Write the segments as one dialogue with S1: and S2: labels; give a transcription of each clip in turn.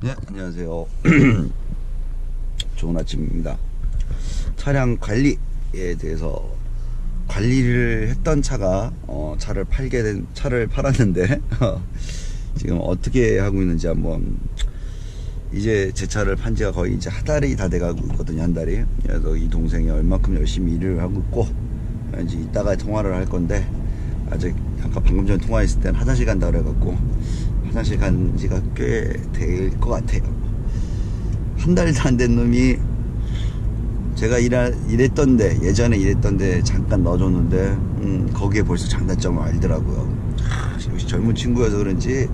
S1: 네, 안녕하세요. 좋은 아침입니다. 차량 관리에 대해서 관리를 했던 차가 어, 차를 팔게 된 차를 팔았는데 지금 어떻게 하고 있는지 한번 이제 제 차를 판 지가 거의 이제 한 달이 다 돼가고 있거든요 한 달이 그래서 이 동생이 얼마큼 열심히 일을 하고 있고 이제 이따가 통화를 할 건데 아직 아까 방금 전에 통화했을 땐 화장실 간다 그래갖고 화장실 간 지가 꽤 될 것 같아요. 한 달도 안 된 놈이 제가 일하, 일했던데 예전에 일했던데 잠깐 넣어줬는데 음, 거기에 벌써 장단점을 알더라고요. 하, 역시 젊은 친구여서 그런지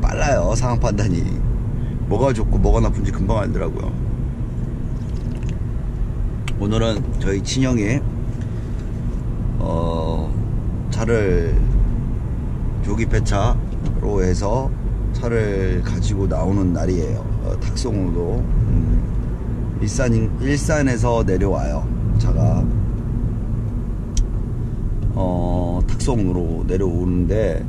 S1: 빨라요 상황 판단이. 뭐가 좋고 뭐가 나쁜지 금방 알더라고요. 오늘은 저희 친형이 어, 차를 조기 폐차 로 해서 차를 가지고 나오는 날이에요 어, 탁송으로 음, 일산, 일산에서 내려와요. 차가. 어, 탁송으로 내려오는데,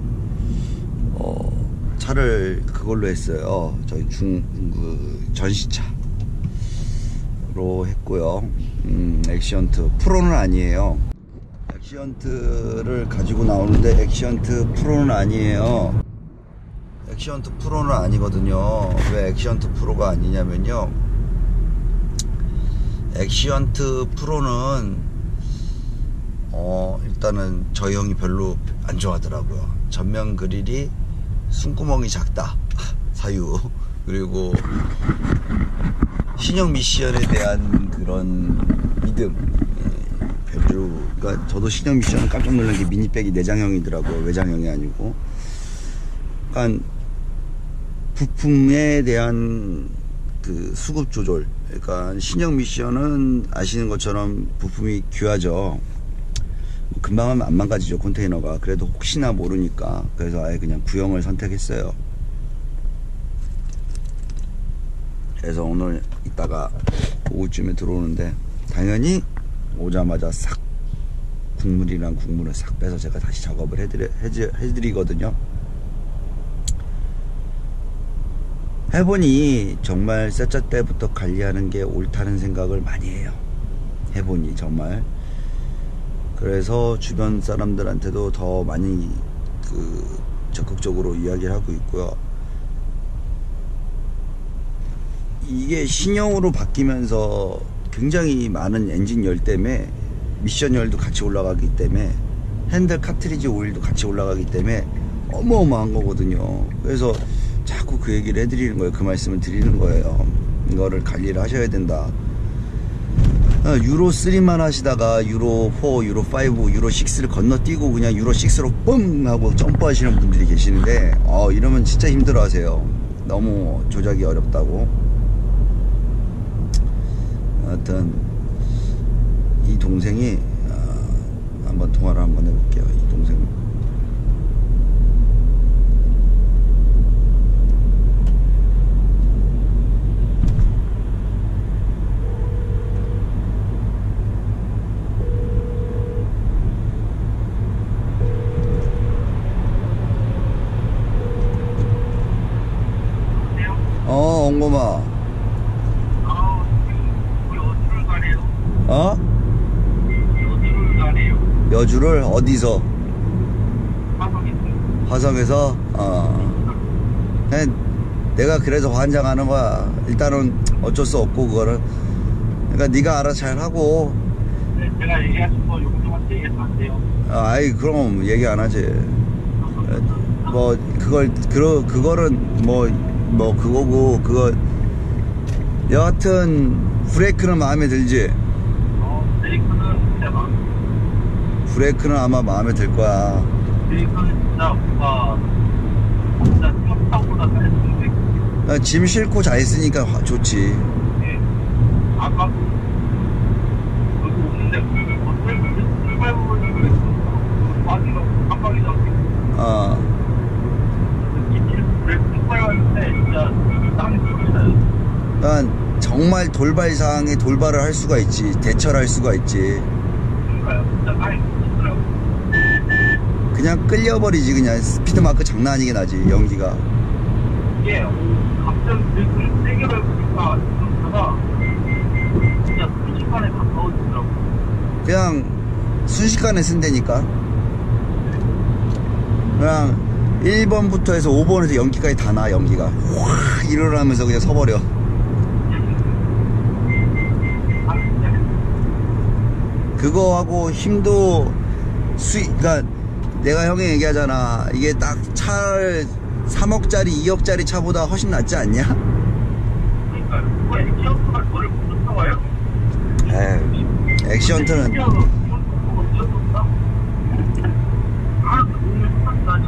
S1: 어, 차를 그걸로 했어요. 저희 중, 그, 전시차로 했고요. 음, 액시언트. 프로는 아니에요. 액시언트를 가지고 나오는데, 액시언트 프로는 아니에요. 액시언트 프로는 아니거든요. 왜 액시언트 프로가 아니냐면요. 액시언트 프로는 어 일단은 저희 형이 별로 안 좋아하더라고요. 전면 그릴이 숨구멍이 작다. 사유. 그리고 신형 미션에 대한 그런 믿음. 예, 별로 그러니까 저도 신형 미션은 깜짝 놀란 게 미니백이 내장형이더라고요. 외장형이 아니고. 그러니까 부품에 대한 그 수급 조절. 그러니까 신형 미션은 아시는 것처럼 부품이 귀하죠. 금방 하면 안 망가지죠 컨테이너가. 그래도 혹시나 모르니까. 그래서 아예 그냥 구형을 선택했어요. 그래서 오늘 이따가 오후쯤에 들어오는데 당연히 오자마자 싹 국물이랑 국물을 싹 빼서 제가 다시 작업을 해드리, 해드리거든요 해보니 정말 세차 때부터 관리하는 게 옳다는 생각을 많이 해요. 해보니 정말. 그래서 주변 사람들한테도 더 많이 그 적극적으로 이야기를 하고 있고요. 이게 신형으로 바뀌면서 굉장히 많은 엔진 열 때문에 미션 열도 같이 올라가기 때문에 핸들 카트리지 오일도 같이 올라가기 때문에 어마어마한 거거든요. 그래서 자꾸 그 얘기를 해드리는 거예요. 그 말씀을 드리는 거예요. 이거를 관리를 하셔야 된다. 어, 유로 3만 하시다가 유로 4, 유로 5, 유로 6를 건너뛰고 그냥 유로 6로 뻥 하고 점프하시는 분들이 계시는데 어, 이러면 진짜 힘들어 하세요. 너무 조작이 어렵다고. 하여튼 이 동생이 어, 한번 통화를 한번 해볼게요. 이 동생. 어, 엉고마.
S2: 아, 지금 여주를 가네요.
S1: 어?
S2: 여주를
S1: 어디서?
S2: 화성에서.
S1: 화성에서? 어. 내가 그래서 환장하는 거야. 일단은 어쩔 수 없고, 그거를. 그러니까 네가 알아서 잘 하고,
S2: 네, 제가 얘기하신 거 용도한테 얘기해서 안 돼요.
S1: 아, 아이, 그럼 얘기 안 하지. 뭐, 그걸, 그, 그거는 뭐, 뭐, 그거고, 그거. 여하튼, 브레이크는 마음에 들지?
S2: 어, 브레이크는 대박.
S1: 브레이크는 아마 마음에 들 거야.
S2: 브레이크는 진짜 뭔가 진짜 생각보다 잘했는데
S1: 아, 짐 싣고 잘 쓰니까 화- 좋지.
S2: 예. 아까 여기 오는데 그 불발부분을 그랬어. 바지가 깜빡이다.
S1: 어.
S2: 이 브레이크 폭발할 때 진짜 땅이 긁어요.
S1: 그러니까 정말 돌발 상황에 돌발을 할 수가 있지. 대처를 할 수가 있지. 그냥 끌려버리지 그냥 스피드 마크 장난 아니게 나지 연기가.
S2: 이게 갑자기 지금 다가 진짜 순식간에 가까워지더라고.
S1: 그냥 순식간에 쓴다니까. 그냥 1번부터 해서 5번에서 연기까지 다 나, 연기가. 확 일어나면서 그냥 서버려. 그거하고 힘도 수익, 그니까 내가 형이 얘기하잖아. 이게 딱 차를 3억짜리, 2억짜리 차보다 훨씬 낫지 않냐?
S2: 그러니까 뭐 액션가 너를 못 쫓아와요?
S1: 에이, 액션트는,
S2: 심지어 이런 거 보고 뛰어들었다. 아, 몸을 탔다니.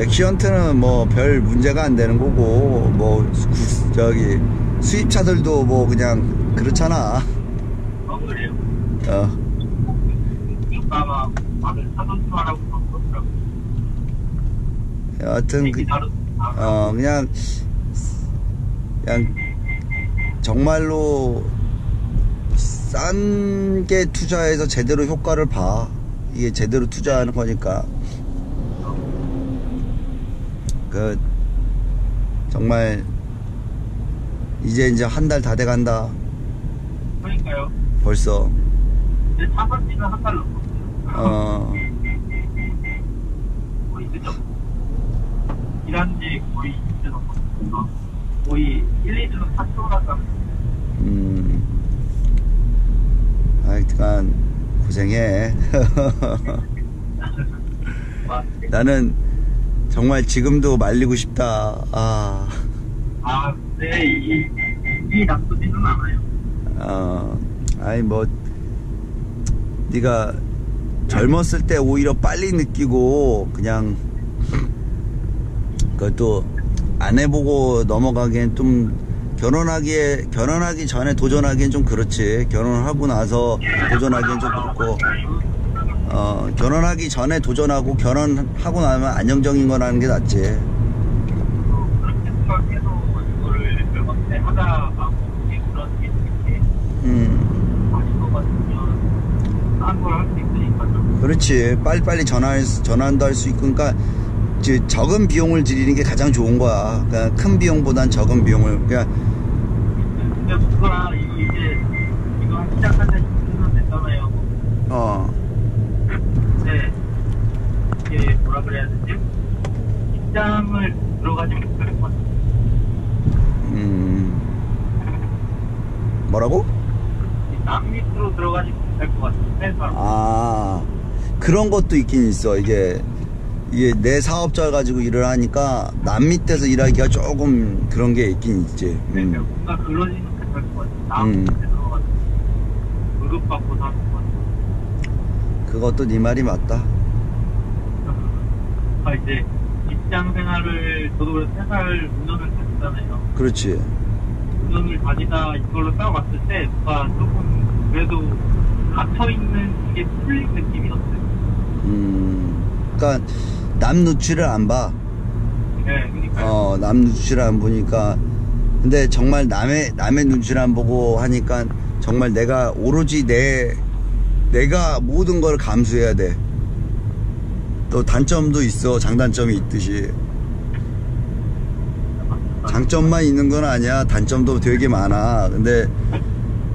S1: 액션트는 뭐 별 문제가 안 되는 거고, 뭐, 구- 저기, 수입차들도 뭐 그냥 그렇잖아.
S2: 어, 그래요.
S1: 어. 여하튼, 그,
S2: 다르
S1: 어, 그냥, 그냥, 정말로, 싼 게 투자해서 제대로 효과를 봐. 이게 제대로 투자하는 거니까. 그, 정말, 이제 이제 한 달 다 돼 간다.
S2: 그러니까요.
S1: 벌써.
S2: 내 차선지는 한달 넘었어요.
S1: 어,
S2: 거의 그죠? 일한 지 거의 이제 넘었으니까 거의 1, 2주는 다 채워놨다.
S1: 음. 하여간, 고생해. 나는 정말 지금도 말리고 싶다. 아,
S2: 아, 근데 이, 이 나쁘지는 않아요.
S1: 어, 아니 뭐 네가 젊었을 때 오히려 빨리 느끼고 그냥 그것도 안 해보고 넘어가기엔 좀 결혼하기에 결혼하기 전에 도전하기엔 좀 그렇지 결혼하고 나서 도전하기엔 좀 그렇고 어 결혼하기 전에 도전하고 결혼하고 나면 안정적인 거라는 게 낫지. 음. 그렇지. 빨리빨리 전화 전환도 할 수 있고 그러니까 이제 적은 비용을 들이는 게 가장 좋은 거야. 그러니까 큰 비용보단 적은 비용을. 그러니까
S2: 근데 뭔가 이- 이게 이거 시작한 지 10년 됐잖아요.
S1: 어
S2: 근데 이게 뭐라 그래야 되지? 직장을 들어가지 못할 것 같아요.
S1: 음, 뭐라고?
S2: 남 밑으로 들어가지 못할 것. 회사.
S1: 아 그런 것도 있긴 있어 이게 이게 내 사업자 가지고 일을 하니까 남 밑에서 일하기가 조금 그런 게 있긴 있지
S2: 그러니까
S1: 음.
S2: 뭔가 그러지는 못할 것 같아요. 남
S1: 음.
S2: 밑에 들어가지고 월급 받고 사는 것 같아요.
S1: 그것도 네 말이 맞다
S2: 아, 이제 직장 생활을 저도 그래서 회사를 운영을 다녔잖아요.
S1: 그렇지
S2: 운영을 다니다 이걸로 싸워봤을 때 뭔가 조금 그래도 갇혀있는 게 풀린 느낌이 없어요.
S1: 음 그러니까 남 눈치를 안 봐
S2: 네, 그러니까
S1: 어, 남 눈치를 안 보니까. 근데 정말 남의, 남의 눈치를 안 보고 하니까 정말 내가 오로지 내, 내가 모든 걸 감수해야 돼. 또 단점도 있어. 장단점이 있듯이. 장점만 있는 건 아니야. 단점도 되게 많아. 근데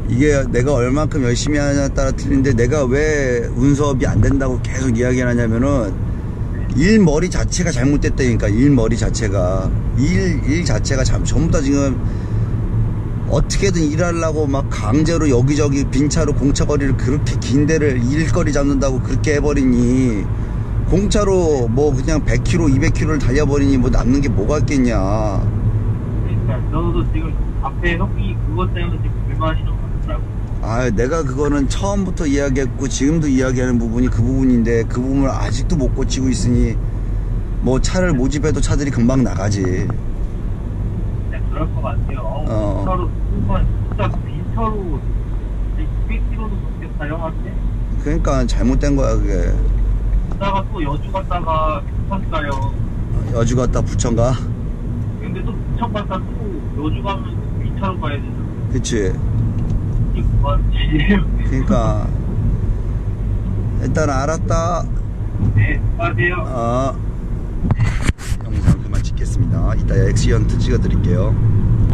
S1: 이게 내가 얼만큼 열심히 하냐에 따라 틀린데 내가 왜 운수업이 안 된다고 계속 이야기를 하냐면은 일머리 자체가 잘못됐다니까 일머리 자체가 일, 일 자체가 참, 전부 다 지금 어떻게든 일하려고 막 강제로 여기저기 빈차로 공차거리를 그렇게 긴 데를 일거리 잡는다고 그렇게 해버리니 공차로 뭐 그냥 100km 200km를 달려버리니 뭐 남는 게 뭐가 있겠냐
S2: 그러니까 저도 지금 앞에 형이 그것 때문에 지금 불만이 좀 많더라고.
S1: 아 내가 그거는 처음부터 이야기했고 지금도 이야기하는 부분이 그 부분인데 그 부분을 아직도 못 고치고 있으니 뭐 차를 모집해도 차들이 금방 나가지
S2: 네, 그럴 것 같아요.
S1: 어.
S2: 어. 차로 순간 진짜 빈차로 200km도 넘게 사용한대.
S1: 그러니까 잘못된 거야 그게
S2: 갔다가 또 여주 갔다가 부천 가요.
S1: 여주 갔다 부천 가
S2: 근데 또 부천 갔다 또 여주 가면 또 빈차로 가야 되잖아.
S1: 그치
S2: 이게 뭐지?
S1: 그러니까 일단 알았다
S2: 네, 수고하세요.
S1: 어 영상 그만 찍겠습니다. 이따 엑시언트 찍어 드릴게요.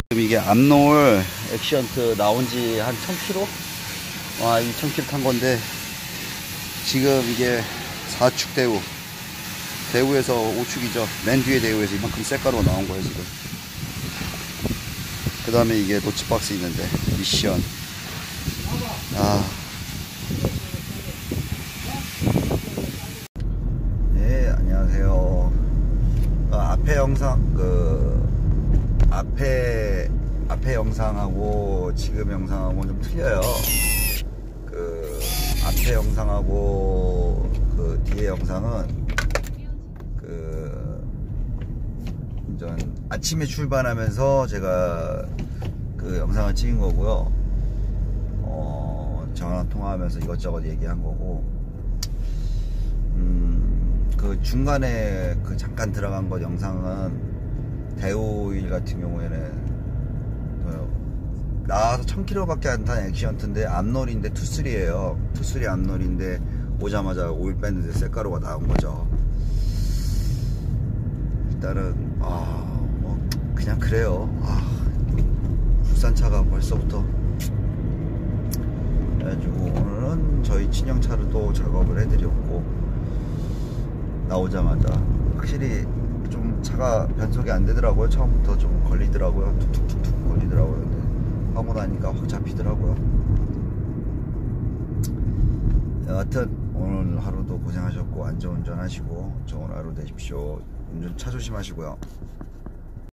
S1: 지금 이게 암노을 엑시언트 나온 지 한 1000km? 와, 2000km 탄 건데, 지금 이게 4축 대우. 대우에서 5축이죠. 맨 뒤에 대우에서 이만큼 쇳가루가 나온 거예요, 지금. 그 다음에 이게 노치박스 있는데, 미션. 아. 네, 안녕하세요. 어, 앞에 영상, 그, 앞에, 앞에 영상하고 지금 영상하고는 좀 틀려요. 그, 앞에 영상하고 영상은 그, 전 아침에 출발하면서 제가 그 영상을 찍은 거고요. 어, 전화 통화하면서 이것저것 얘기한 거고, 음, 그 중간에 그 잠깐 들어간 것 영상은 대우일 같은 경우에는 어, 나와서 1000km밖에 안 탄 액시언트인데 앞놀인데 투쓰리에요 투쓰리 앞놀인데 오자마자 오일 뺐는데 쇳가루가 나온 거죠. 일단은 아 뭐 그냥 그래요. 아 국산차가 벌써부터 그래가지고 오늘은 저희 친형차를 또 작업을 해드렸고 나오자마자 확실히 좀 차가 변속이 안 되더라고요. 처음부터 좀 걸리더라고요. 툭툭툭툭 걸리더라고요. 근데 하고 나니까 확 잡히더라고요. 여하튼 오늘 하루도 고생하셨고 안전운전 하시고 좋은 하루 되십시오. 운전 차 조심하시고요.